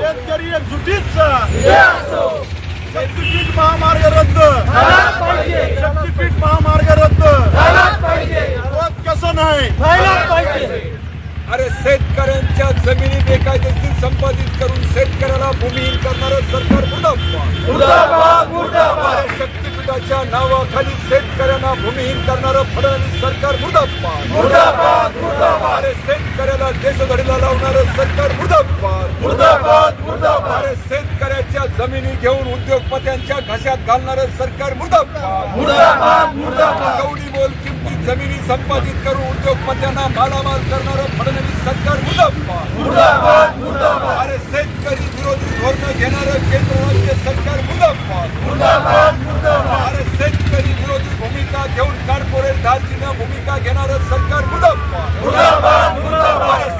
शेतकरी एकजुटीच शक्तीपीठ महामार्ग रद्द. शक्तीपीठ महामार्ग रद्द. रोज कसं नाही? अरे शेतकऱ्यांच्या जमिनी बेकायदेशीर संपादित करून शेतकऱ्याला भूमिहीन करणार सरकार मुदाप्पा शक्तीपीठाच्या नावाखाली शेतकऱ्यांना भूमिहीन करणारं फडणवीस सरकार मुर्दाबाद अरे शेतकऱ्याला देशधडीला लावणारं सरकार मुर्दाबाद शेतकऱ्याच्या जमिनी घेऊन उद्योगपत्यांच्या घशात घालणारं सरकार मुर्दाबाद कवडी मोल किमती जमिनी संपादित करून उद्योगपत्यांना मालामाल करणारं फडणवीस सरकार मुर्दाबाद अरे शेतकरी विरोधी धोरणं घेणारं केंद्र राज्य सरकार मुर्दाबाद अरे शेतकरी विरोधी भूमिका घेऊन धार्जिनं भूमिका घेणारं सरकार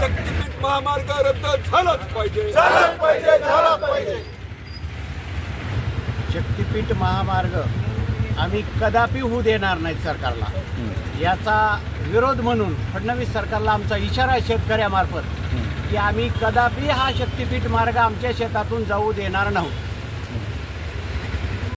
शक्तीपीठ महामार्ग रद्द झालाच पाहिजे. शक्तीपीठ महामार्ग आम्ही कदापि होऊ देणार नाहीत सरकारला. याचा विरोध म्हणून फडणवीस सरकारला आमचा इशारा आहे शेतकऱ्यामार्फत की आम्ही कदापि हा शक्तीपीठ मार्ग आमच्या शेतातून जाऊ देणार नाही.